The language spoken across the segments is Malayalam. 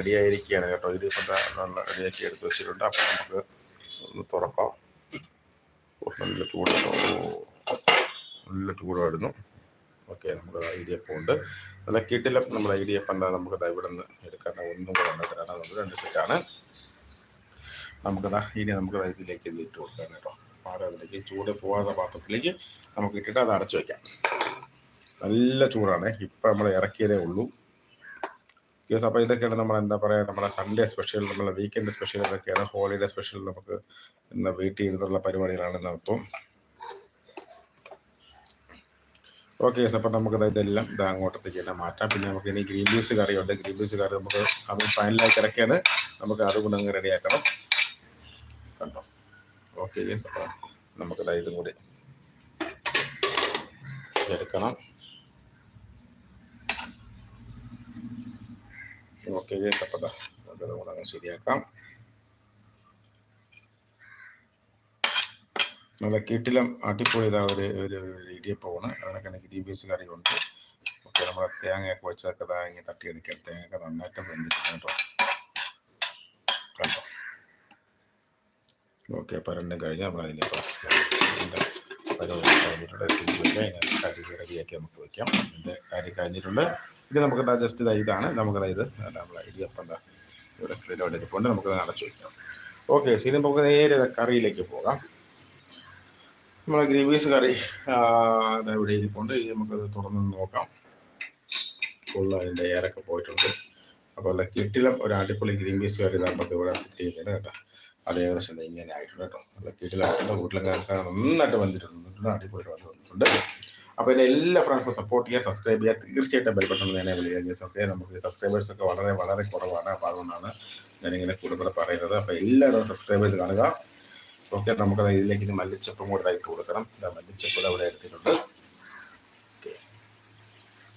റെഡി ആയിരിക്കുകയാണ് കേട്ടോ നല്ല റെഡിയാക്കി എടുത്ത് വെച്ചിട്ടുണ്ട്. അപ്പം നമുക്ക് ഒന്ന് തുറക്കാം. നല്ല ചൂട് നല്ല ചൂടായിരുന്നു. ഓക്കെ നമുക്ക് ഇടിയപ്പം ഉണ്ട്. നല്ല കിട്ടിലും നമ്മുടെ ഇടിയപ്പം എന്താ നമുക്ക് ഇവിടെ നിന്ന് എടുക്കാൻ ഒന്നും കൂടെ ഉണ്ടാക്കാൻ നമുക്ക് രണ്ട് സെറ്റാണ് നമുക്കതാ ഇനി നമുക്ക് ഇതിലേക്ക് ഇത് ഇട്ട് കൊടുക്കാം കേട്ടോ. പാത്രത്തിലേക്ക് ചൂട് പോകാത്ത പാത്രത്തിലേക്ക് നമുക്ക് ഇട്ടിട്ട് അത് അടച്ചു വയ്ക്കാം നല്ല ചൂടാണ്. ഇപ്പം നമ്മൾ ഇറക്കിയതേ ഉള്ളൂ. യെസ് അപ്പോൾ ഇതൊക്കെയാണ് നമ്മൾ എന്താ പറയുക നമ്മുടെ സൺഡേ സ്പെഷ്യൽ നമ്മളെ വീക്കെൻഡ് സ്പെഷ്യൽ ഇതൊക്കെയാണ്. ഹോളിഡേ സ്പെഷ്യൽ നമുക്ക് ഇന്ന് വീട്ടിൽ ഇരുന്നുള്ള പരിപാടികളാണ് നടത്തും ഓക്കെ യെസ് അപ്പോൾ നമുക്ക് ഇതെല്ലാം ഇത് അങ്ങോട്ടത്തേക്ക് തന്നെ മാറ്റാം. പിന്നെ നമുക്ക് ഇനി ഗ്രീൻ പീസ് കറിയുണ്ട്. ഗ്രീൻ പീസ് കറി നമുക്ക് അത് ഫൈനലായി കിടക്കുകയാണ് നമുക്ക് അതുകൊണ്ട് അങ്ങ് റെഡിയാക്കണം കണ്ടോ? ഓക്കെ യെസ് അപ്പോൾ നമുക്ക് ഇതും കൂടി എടുക്കണം. ഓക്കെ നമുക്കത് കൂടെ അങ്ങ് ശരിയാക്കാം നല്ല കിട്ടിലും അടിപൊളി ഇതാ ഒരു ഒരു ഇടിയപ്പമാണ് അതിനൊക്കെ തന്നെ ഗ്രീൻ പീസ് കറി ഉണ്ട് ഓക്കെ നമ്മുടെ തേങ്ങയൊക്കെ വെച്ചതൊക്കെ ഇതാ ഇങ്ങനെ തട്ടിയെടുക്കാൻ തേങ്ങയൊക്കെ നന്നായിട്ട് വെന്തിട്ടുണ്ട് കേട്ടോ കണ്ടോ ഓക്കെ അപ്പോൾ രണ്ടും കഴിഞ്ഞ് നമ്മൾ അതിലിപ്പോൾ പരിപാടി കഴിഞ്ഞിട്ടുണ്ട് ഇങ്ങനെ കരി റെഡിയാക്കി നമുക്ക് വെക്കാം ഇതിന്റെ കരി കഴിഞ്ഞിട്ടുണ്ട് ഇനി നമുക്ക് ജസ്റ്റ് ഇതാ ഇതാണ് നമുക്ക് ഇത് ഐഡിയ എന്താ ഇവിടെ ഇവിടെ ഇരിപ്പുണ്ട് നമുക്ക് അടച്ചു വയ്ക്കാം ഓക്കെ ശരി നമുക്ക് നേരെ കറിയിലേക്ക് പോകാം നമ്മളെ ഗ്രീൻ പീസ് കറി ഇവിടെ ഇരിപ്പുണ്ട് ഇനി നമുക്കത് തുറന്ന് നോക്കാം ഫുള്ള് അതിന്റെ എയറൊക്കെ പോയിട്ടുണ്ട് അപ്പോൾ അല്ല കിട്ടിലും ഒരു അടിപൊളി ഗ്രീൻ പീസ് കറി നമുക്ക് ഇവിടെ സെറ്റ് ചെയ്തിട്ടുണ്ട് കേട്ടോ അത് ഏകദേശം ഇങ്ങനെ ആയിട്ടുണ്ട് കേട്ടോ. നല്ല കിട്ടിലായിട്ടുണ്ട് വീട്ടിലൊക്കെ നന്നായിട്ട് വന്നിട്ടുണ്ട്. അടിപൊളി വന്നിട്ടുണ്ട്. അപ്പോൾ എന്റെ എല്ലാ ഫ്രണ്ട്സും സപ്പോർട്ട് ചെയ്യുക സബ്സ്ക്രൈബ് ചെയ്യുക. തീർച്ചയായിട്ടും ബെൽബട്ടൺ തന്നെ വിളിക്കുക ഓക്കെ നമുക്ക് സബ്സ്ക്രൈബേഴ്സൊക്കെ വളരെ വളരെ കുറവാണ്. അപ്പോൾ അതുകൊണ്ടാണ് ഞാനിങ്ങനെ കൂടുതൽ കൂടെ പറയുന്നത്. അപ്പോൾ എല്ലാവരും സബ്സ്ക്രൈബ് ചെയ്ത് കാണുക. ഓക്കെ നമുക്ക് ഇതിലേക്ക് ഇനി മല്ലിച്ചപ്പും കൂടെ ഇട്ട് കൊടുക്കണം. മല്ലിച്ചപ്പ് ഇവിടെ എടുത്തിട്ടുണ്ട്. ഓക്കെ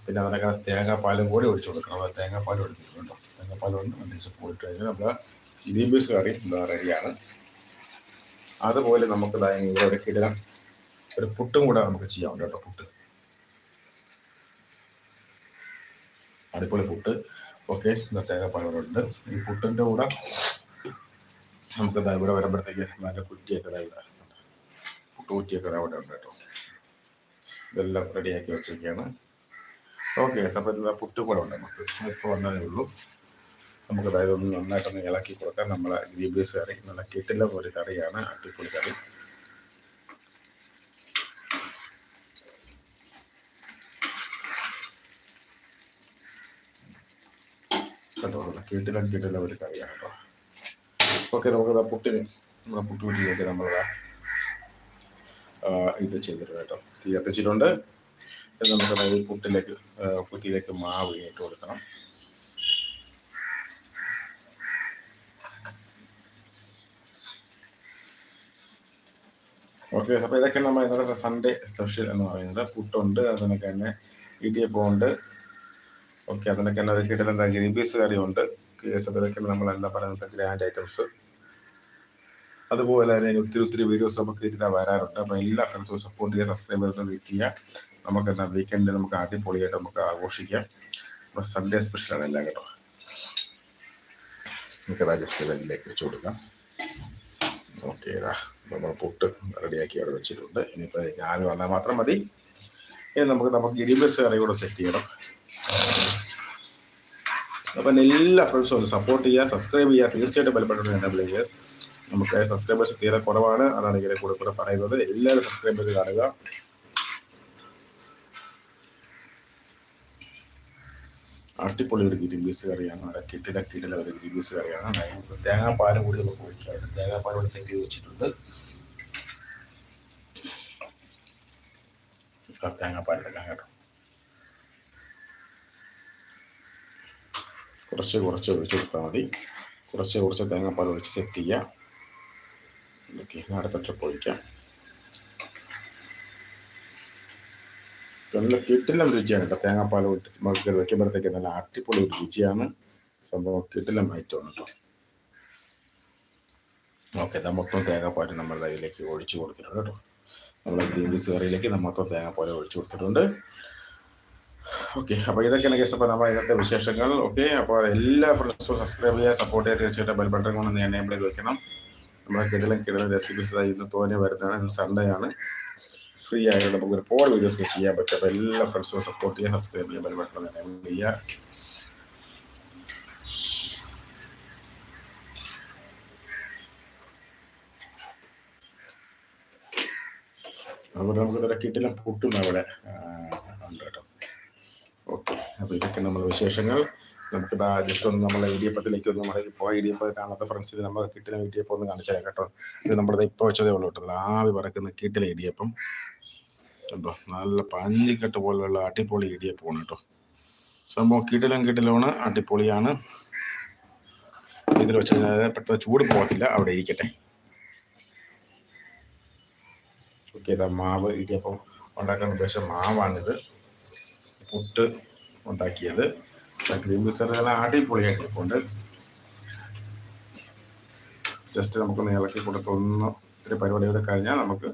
പിന്നെ അതിനൊക്കെ തേങ്ങാപ്പാലും കൂടി ഒഴിച്ചു കൊടുക്കണം. തേങ്ങാപ്പാലും എടുത്തിട്ടുണ്ടോ തേങ്ങാപ്പാലും ഉണ്ട് മല്ലിച്ചപ്പ് ഇട്ട് കഴിഞ്ഞാൽ നമ്മൾ പീസ് കറി റെഡിയാണ് അതുപോലെ നമുക്ക് ഇവിടെ ഒരു കിടലം ഒരു പുട്ടും കൂടെ നമുക്ക് ചെയ്യാം കേട്ടോ പുട്ട്. അടിപൊളി പുട്ട്. ഓക്കെ പ്രത്യേക പഴവരുണ്ട് ഈ പുട്ടിന്റെ കൂടെ നമുക്ക് ഇവിടെ വരുമ്പോഴത്തേക്ക് നല്ല കുറ്റിയൊക്കെ പുട്ട് കുറ്റിയൊക്കെ ദാ ഇവിടെ ഉണ്ട് കേട്ടോ. ഇതെല്ലാം റെഡിയാക്കി വെച്ചിരിക്കുകയാണ്. ഓക്കെ സപ്പറേറ്റ് പുട്ടും കൂടെ ഉണ്ട് നമുക്ക്. ഇപ്പോൾ വന്നതേ ഉള്ളൂ. നമുക്ക് അതായത് ഒന്ന് നന്നായിട്ടൊന്ന് ഇളക്കി കൊടുക്കാം. നമ്മളെ ഗ്രീബീസ് കറി നല്ല കിട്ടില്ല ഒരു കറിയാണ് അടിപൊളി കറി. കേട്ടോ കിട്ടില്ല കിട്ടില്ല ഒരു കറിയാണ് കേട്ടോ. ഓക്കെ നമുക്ക് പുട്ടിന് നമ്മുടെ പുട്ട് കുട്ടിയൊക്കെ നമ്മൾ ഇത് ചെയ്തിട്ടുണ്ട് കേട്ടോ. തീ കത്തിച്ചിട്ടുണ്ട് നമുക്ക് പുട്ടിലേക്ക് പുട്ടിയിലേക്ക് മാവ് ഇട്ട് കൊടുക്കണം. ഓക്കെ അപ്പോൾ ഇതൊക്കെ നമ്മൾ ഇന്നത്തെ സൺഡേ സ്പെഷ്യൽ എന്ന് പറയുന്നത്. പുട്ടുണ്ട് അതിനൊക്കെ തന്നെ ഇടിയപ്പം ഉണ്ട്. ഓക്കെ അതിനൊക്കെ തന്നെ ഒരു കിട്ടുന്ന ഗ്രീൻ പീസ് കറി ഉണ്ട്. ഇതൊക്കെ നമ്മൾ എന്താ പറയുന്നത് ഗ്രാൻഡ് ഐറ്റംസ് അതുപോലെ തന്നെ ഒത്തിരി ഒത്തിരി വീഡിയോസ് നമുക്ക് ഇരുന്നാ വരാറുണ്ട്. അപ്പോൾ എല്ലാ ഫ്രണ്ട്സും സപ്പോർട്ട് ചെയ്യുക സബ്സ്ക്രൈബ് ചെയ്ത് ചെയ്യുക. നമുക്ക് എന്താ വീക്കെൻഡിൽ നമുക്ക് അടിപൊളിയായിട്ട് നമുക്ക് ആഘോഷിക്കാം. അപ്പോൾ സൺഡേ സ്പെഷ്യലാണ് എല്ലാം കേട്ടോ. നമുക്കതാ ജസ്റ്റ് ഇതിലേക്ക് വെച്ച് കൊടുക്കാം. ഓക്കെ ഇതാ. നമ്മൾ പുട്ട് റെഡിയാക്കി അവിടെ വെച്ചിട്ടുണ്ട്. ഇനിയിപ്പോൾ ഞാൻ വന്നാൽ മാത്രം മതി. ഇനി നമുക്ക് നമുക്ക് ഗിരിബസ് കറി കൂടെ സെറ്റ് ചെയ്യണം. അപ്പം എല്ലാ ഫ്രണ്ട്സും ഒന്ന് സപ്പോർട്ട് ചെയ്യുക സബ്സ്ക്രൈബ് ചെയ്യുക. തീർച്ചയായിട്ടും ബലപ്പെട്ടുണ്ട് എന്റെ ചെയ്യുക നമുക്ക് സബ്സ്ക്രൈബേഴ്സ് തീരെ കുറവാണ്. അതാണ് ഇങ്ങനെ കൂടെ കൂടെ പറയുന്നത്. എല്ലാവരും സബ്സ്ക്രൈബ് ചെയ്ത് കാണുക. അടിപൊളി ഒരു ഗ്രീൻ പീസ് കറിയാണ്. അവിടെ കിട്ടില കിട്ടില ഒരു ഗ്രീൻ പീസ് കറിയാണ് തേങ്ങാപ്പാൽ കൂടി നമുക്ക് ഒഴിക്കാം തേങ്ങാപ്പാൽ കൂടി സെറ്റ് ചെയ്ത് വെച്ചിട്ടുണ്ട്. തേങ്ങാപ്പാൽ എടുക്കാം കേട്ടോ. കുറച്ച് കുറച്ച് ഒഴിച്ച് കൊടുത്താൽ മതി. കുറച്ച് കുറച്ച് തേങ്ങാപ്പാൽ ഒഴിച്ച് സെറ്റ് ചെയ്യാം. അടുത്ത ട്രിപ്പ് ഒഴിക്കാം നല്ല കിട്ടില്ല രുചിയാണ് കേട്ടോ. തേങ്ങാപ്പാൽ നമുക്ക് വെക്കുമ്പോഴത്തേക്ക് നല്ല അടിപൊളി ഒരു രുചിയാണ് സംഭവം കിട്ടില്ല ഐറ്റമാണ് കേട്ടോ. ഓക്കെ മൊത്തം തേങ്ങാപ്പാൽ നമ്മൾ അതിലേക്ക് ഒഴിച്ചു കൊടുത്തിട്ടുണ്ട് കേട്ടോ. നമ്മുടെ ഗ്രീൻ പീസ് കറിയിലേക്ക് നമ്മൾ തേങ്ങാപ്പാൽ ഒഴിച്ചു കൊടുത്തിട്ടുണ്ട്. ഓക്കെ അപ്പോൾ ഇതൊക്കെയാണ് കേസ് അപ്പോൾ നമ്മുടെ ഇന്നത്തെ വിശേഷങ്ങൾ. ഓക്കെ അപ്പോൾ എല്ലാ ഫ്രണ്ട്സും സബ്സ്ക്രൈബ് ചെയ്യുക സപ്പോർട്ട് ചെയ്യുക തീർച്ചയായിട്ടും ബെൽ ബട്ടൺ കൊണ്ട് എനേബിൾ ചെയ്ത് വെക്കണം നമ്മുടെ കിടലും കിടലും റെസിപ്പീസ് ഇന്ന് തോനെ വരുന്നതാണ്. ഇന്ന് സൺഡേ ആണ്. ഫ്രീ ആയതുകൊണ്ട് നമുക്ക് ഒരുപാട് വീഡിയോസ് ചെയ്യാൻ പറ്റും. അപ്പോൾ എല്ലാ ഫ്രണ്ട്സും സപ്പോർട്ട് ചെയ്യുക സബ്സ്ക്രൈബ് ചെയ്യാൻ ബട്ടൺ എനേബിൾ ചെയ്യുക അതുപോലെ നമുക്ക് ഇവിടെ കിട്ടില്ല. പുട്ടും അവിടെ. ഉണ്ട് കേട്ടോ. ഓക്കെ. അപ്പോൾ ഇതൊക്കെ നമ്മൾ വിശേഷങ്ങൾ. നമുക്ക് ജസ്റ്റ് ഒന്ന് നമ്മളെ ഇടിയപ്പത്തിലേക്ക് ഒന്ന് നമ്മുടെ ഇപ്പോൾ ഇടിയപ്പം കാണാത്ത ഫ്രണ്ട്സിന് നമ്മൾ കിട്ടിലെ ഇടിയപ്പം ഒന്ന് കാണിച്ചാൽ കേട്ടോ. ഇത് നമ്മുടെ ഇപ്പോൾ വെച്ചതേ ഉള്ളൂ കേട്ടോ. ആവി പറക്കുന്ന കിട്ടിലെ ഇടിയപ്പം. കണ്ടോ നല്ല പഞ്ഞിക്കെട്ട് പോലെയുള്ള അടിപൊളി ഇടിയപ്പമാണ് കേട്ടോ. സംഭവം കിടിലം കിടിലമാണ് അടിപൊളിയാണ്. ഇതിൽ വെച്ച് കഴിഞ്ഞാൽ പെട്ടെന്ന് ചൂട് പോകത്തില്ല അവിടെ ഇരിക്കട്ടെ. മാവ് ഇടിയപ്പം ഉണ്ടാക്കാൻ ഉദ്ദേശം മാവാണിത്. പുട്ട് ഉണ്ടാക്കിയത്. ഗ്രീൻ പീസറെല്ലാം അടിപൊളിയായിട്ട് ഇരിപ്പുണ്ട് ജസ്റ്റ് നമുക്കൊന്ന് ഇളക്കി കൊടുത്തൊന്ന് ഇത്തിരി പരിപാടികൾ കഴിഞ്ഞാൽ നമുക്ക്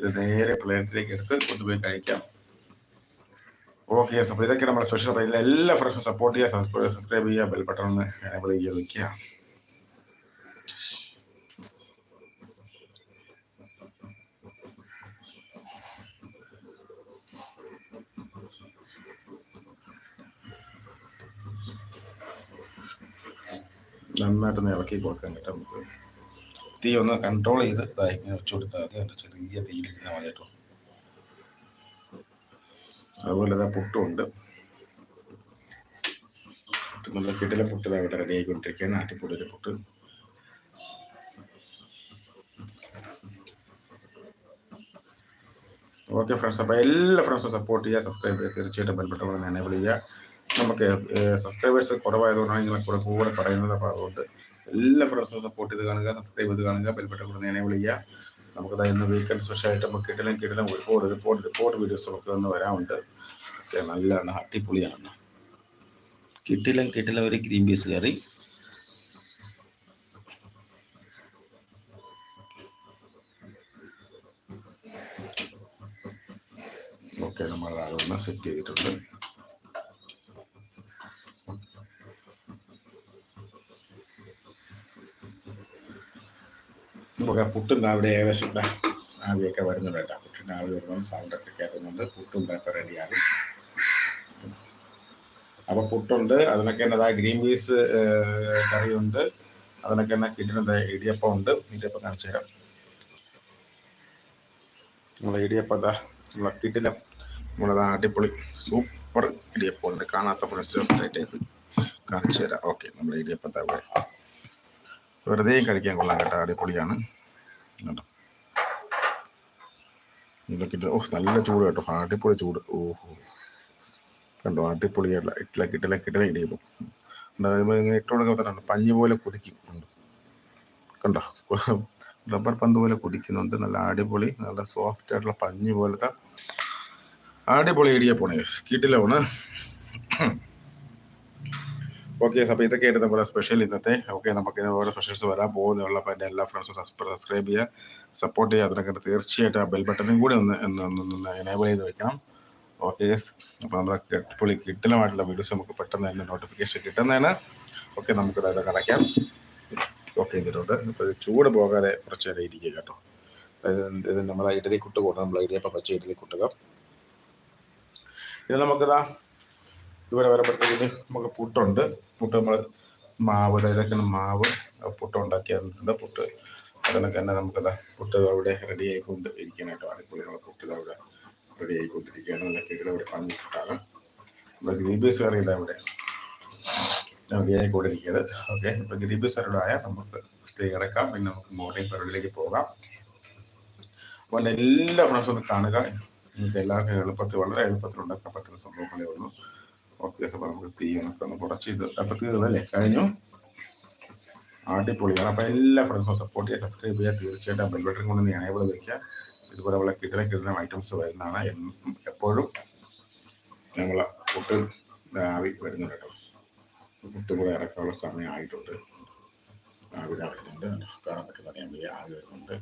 ഇത് നേരെ പ്ലേറ്റിലേക്ക് എടുത്ത് കൊണ്ടുപോയി കഴിക്കാം. ഓക്കെ അപ്പോൾ ഇതൊക്കെ നമ്മുടെ സ്പെഷ്യൽ അപ്പോൾ എല്ലാ ഫ്രണ്ട്സും സപ്പോർട്ട് ചെയ്യുക സബ്സ്ക്രൈബ് ചെയ്യുക ബെൽ ബട്ടൺ ഒന്ന് എനേബിൾ ചെയ്യുക വെക്കുക. നന്നായിട്ടൊന്ന് ഇളക്കി കൊടുക്കാൻ കേട്ടോ നമുക്ക്. തീ ഒന്ന് കൺട്രോൾ ചെയ്ത് ഇതായി ഇങ്ങനെ വെച്ചു കൊടുത്താൽ മതി. അതിന്റെ ചെറിയ തീയിലിരുന്നാൽ മതി കേട്ടോ അതുപോലെ ഇതാ പുട്ടുമുണ്ട്. പുട്ട് നല്ല കിട്ടിലെ പുട്ട് ഇവിടെ റെഡി ആയിക്കൊണ്ടിരിക്കുകയാണ്. ആറ്റിപ്പൊടിയിലെ പുട്ട്. ഓക്കെ ഫ്രണ്ട്സ് അപ്പോൾ എല്ലാ ഫ്രണ്ട്സും സപ്പോർട്ട് ചെയ്യുക സബ്സ്ക്രൈബ് ചെയ്യുക. തീർച്ചയായിട്ടും ബെൽബട്ടൺ കൂടെ എനേബിൾ ചെയ്യുക. നമുക്ക് സബ്സ്ക്രൈബേഴ്സ് കുറവായതുകൊണ്ടാണ് നിങ്ങളെ കൂടെ കൂടെ പറയുന്നത്. അപ്പോൾ അതുകൊണ്ട് എല്ലാ ഫ്രണ്ട്സും സപ്പോർട്ട് ചെയ്ത് കാണുക സബ്സ്ക്രൈബ് ചെയ്ത് കാണുക ബെൽബട്ടൺ കൂടെ വിളിക്കുക നമുക്ക് ഇന്ന് വീക്കെൻഡ് സ്പെഷ്യലായിട്ട് നമുക്ക് കിട്ടലും കിട്ടലും ഒരുപാട് റിപ്പോർട്ട് റിപ്പോർട്ട് നമുക്ക് ഒന്ന് വരാറുണ്ട് ഓക്കെ നല്ലതാണ് അടിപൊളിയാണ്. കിട്ടിലും കിട്ടിലും ഒരു ഗ്രീൻ പീസ് കറി. ഓക്കെ നമ്മൾ അതൊന്ന് സെറ്റ് ചെയ്തിട്ടുണ്ട്. നമുക്ക് പുട്ടും കാവിടെ ഏകദേശം ഇതാ ആവിയൊക്കെ വരുന്നുണ്ട് കേട്ടോ. പുട്ടിന്റെ ആവി വരുമ്പോൾ സൗണ്ടൊക്കെ കയറുന്നുണ്ട് പുട്ടും ഇതൊക്കെ റെഡിയാകും അപ്പോൾ പുട്ടുണ്ട് അതിനൊക്കെ തന്നെ ഗ്രീൻ പീസ് കറിയുണ്ട്. അതിനൊക്കെ തന്നെ കിട്ടുന്നത് ഇടിയപ്പം ഉണ്ട്. ഇടിയപ്പം കാണിച്ചു തരാം നമ്മളെ ഇടിയപ്പം എന്താ നമ്മളെ കിട്ടില്ല നമ്മളത് അടിപൊളി സൂപ്പർ ഇടിയപ്പം ഉണ്ട്. കാണാത്ത ഫ്രണ്ട്സ് ടൈപ്പ് കാണിച്ചു തരാം ഓക്കെ നമ്മൾ ഇടിയപ്പം എന്താ വെറുതെയും വെറുതെ കഴിക്കാൻ കൊള്ളാം കേട്ടോ അടിപൊളിയാണ്. കേട്ടോ ഇതൊക്കെ ഇട്ട് ഓഹ് നല്ല ചൂട് കേട്ടോ. അടിപൊളി ചൂട്. ഓഹോ. കണ്ടോ? അടിപൊളിയായിട്ടുള്ള ഇട്ടില കിട്ടില കിട്ടില ഇടിയപ്പം ഉണ്ടാകുമ്പോൾ ഇങ്ങനെ ഇട്ട് കൊടുക്കുന്നുണ്ട് പഞ്ഞി പോലെ കുതിക്കും. കണ്ടോ? റബ്ബർ പന്ത് പോലെ കുതിക്കുന്നുണ്ട്. നല്ല അടിപൊളി നല്ല സോഫ്റ്റ് ആയിട്ടുള്ള പഞ്ഞി പോലത്തെ അടിപൊളി ഇടിയപ്പോണേ കിട്ടിലാണ് ഓക്കെ അപ്പോൾ കേട്ട് നമ്മുടെ സ്പെഷ്യൽ ഇന്നത്തെ. ഓക്കെ നമുക്ക് ഓരോ സ്പെഷ്യൽസ് വരാൻ പോകുന്നുള്ള അപ്പോൾ എന്റെ എല്ലാ ഫ്രണ്ട്സും സബ്സ്ക്രൈബ് ചെയ്യുക സപ്പോർട്ട് ചെയ്യുക. അതിനൊക്കെ തീർച്ചയായിട്ടും ആ ബെൽ ബട്ടണും കൂടി ഒന്ന് എനേബിൾ ചെയ്ത് വെക്കണം. ഓക്കെ അപ്പോൾ നമ്മുടെ പുള്ളി കിട്ടലുമായിട്ടുള്ള വീഡിയോസ് നമുക്ക് പെട്ടെന്ന് തന്നെ നോട്ടിഫിക്കേഷൻ കിട്ടുന്നതാണ്. ഓക്കെ നമുക്ക് അതായത് കടയ്ക്കാം ഓക്കെ ചെയ്തിട്ടുണ്ട് ഇപ്പോൾ ചൂട് പോകാതെ കുറച്ച് നേരം ഇരിക്കുക കേട്ടോ. അതായത് ഇത് നമ്മൾ ഇഡലി കുട്ട് കൂട്ടണം നമ്മൾ ഇടിയപ്പം പച്ച ഇഡലി കുട്ടുക. ഇത് നമുക്കിതാ ഇവിടെ വരുമ്പോഴത്തേക്കിന് നമുക്ക് പുട്ടുണ്ട്. പുട്ട് നമ്മൾ മാവ് ഇതൊക്കെയാണ് മാവ് പുട്ട് ഉണ്ടാക്കി തന്നിട്ടുണ്ട്. പുട്ട് അതിനൊക്കെ തന്നെ നമുക്കത് പുട്ട് അവിടെ റെഡി ആയിക്കൊണ്ട് ഇരിക്കണം കേട്ടോ അടിപൊളി നമ്മളെ പുട്ട് അവിടെ റെഡി ആയിക്കൊണ്ടിരിക്കുകയാണ്. നല്ല കീഴിൽ അവിടെ പണിട്ടാണ് നമ്മുടെ ഗ്രീബീസ് പീസ് അവിടെ റെഡി ആയിക്കൊണ്ടിരിക്കുന്നത്. ഓക്കെ ഇപ്പം ഗ്രീബീസ് കറിയുടെ നമുക്ക് സ്റ്റേ കിടക്കാം. പിന്നെ നമുക്ക് മോർണിംഗ് പരിപാടിയിലേക്ക് പോകാം. അപ്പോൾ എല്ലാ ഫ്രണ്ട്സും ഒന്ന് കാണുക. നിങ്ങൾക്ക് എല്ലാവർക്കും എളുപ്പത്തിൽ വളരെ എളുപ്പത്തിൽ ഉണ്ടാക്കാൻ പറ്റുന്ന സംഭവങ്ങളേ ഉള്ളൂ. ഓക്കെ അപ്പോൾ നമുക്ക് തീയൊക്കെ ഒന്ന് കുറച്ച് ഇത് അപ്പോൾ തീർന്നല്ലേ കഴിഞ്ഞു. അടിപൊളിയാണ്. അപ്പോൾ എല്ലാ ഫ്രണ്ട്സും സപ്പോർട്ട് ചെയ്യുക സബ്സ്ക്രൈബ് ചെയ്യുക. തീർച്ചയായിട്ടും ബെൽ ബട്ടൺ കൊണ്ട് എനേബിൾ വയ്ക്കുക ഇതുപോലെ ഉള്ള കിടന കിട്ടുന്ന ഐറ്റംസ് വരുന്നതാണ് എപ്പോഴും ഞങ്ങൾ പുട്ട് ആവി വരുന്നുണ്ട് കേട്ടോ. പുട്ട് കൂടെ ഇറക്കാനുള്ള സമയം ആയിട്ടുണ്ട് ആവി ഇറക്കുന്നുണ്ട് കാണാൻ പറ്റുന്ന അറിയാൻ വയ്യ ആവി വരുന്നുണ്ട്.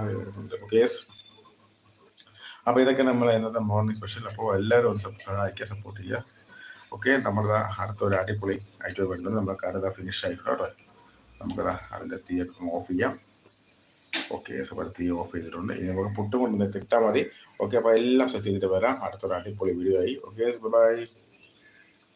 ആവി വരുന്നുണ്ട്? കേസ്? അപ്പോൾ ഇതൊക്കെ നമ്മൾ ഇന്നത്തെ മോർണിംഗ് സ്പെഷ്യൽ അപ്പോൾ എല്ലാവരും ഒന്ന് സഹായിക്കാൻ സപ്പോർട്ട് ചെയ്യുക. ഓക്കെ നമ്മളിതാ അടുത്തൊരു അടിപൊളി ആയിട്ട് വരുന്നത് നമ്മുടെ കട ഫിനിഷ് ആയിട്ടുണ്ട് നമുക്കതാ അതിന്റെ തീയൊക്കെ ഓഫ് ചെയ്യാം. ഓക്കെ സപ്പോർട്ട് തീ ഓഫ് ചെയ്തിട്ടുണ്ട്. ഇനി നമുക്ക് പുട്ടും കൊണ്ടുവന്ന് കിട്ടാൽ മതി. ഓക്കെ അപ്പോൾ എല്ലാം സെറ്റ് ചെയ്തിട്ട് വരാം. അടുത്തൊരു അടിപൊളി വീഡിയോ ആയി. Okay bye